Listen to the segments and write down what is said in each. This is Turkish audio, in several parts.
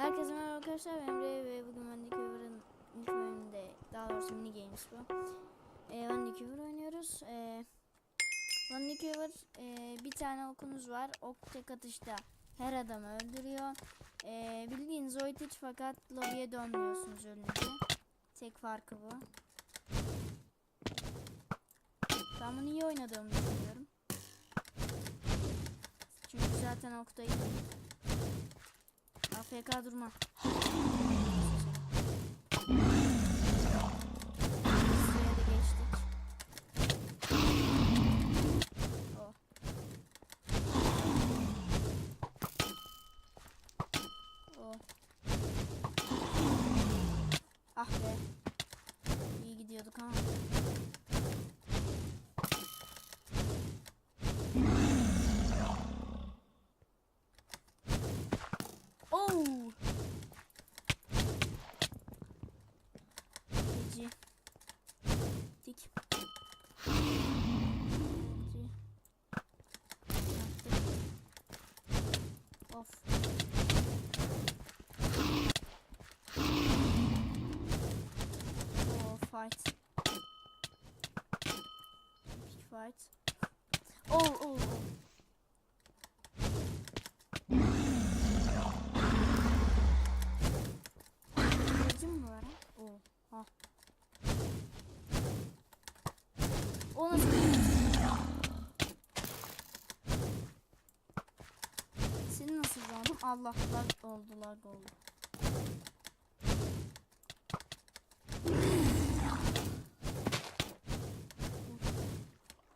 Herkese merhaba arkadaşlar ben Emre ve bugün Vandicuver'ın ilk bölümünde daha doğrusu mini games bu. Ee, Vandicuver oynuyoruz. Ee, Vandicuver e, bir tane okunuz var. Ok tek atışta her adamı öldürüyor. Ee, bildiğiniz Zoitic fakat lobiye dönmüyorsunuz ölünce. Tek farkı bu. Ben bunu iyi oynadığımı düşünüyorum. Çünkü zaten oktayım. AFK durma. Of. Oh fight. Epic fight. Allah lag oldu lag oldu.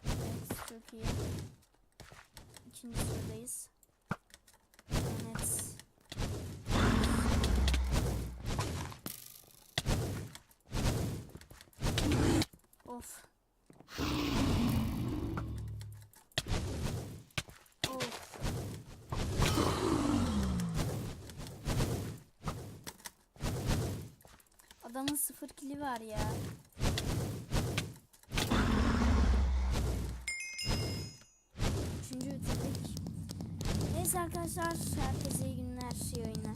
Evet çok iyi. İkinci sıradayız. Evet. Of. Adamın sıfır kili var ya. Üçüncü bitirdik. Neyse arkadaşlar herkese iyi günler, iyi oyunlar.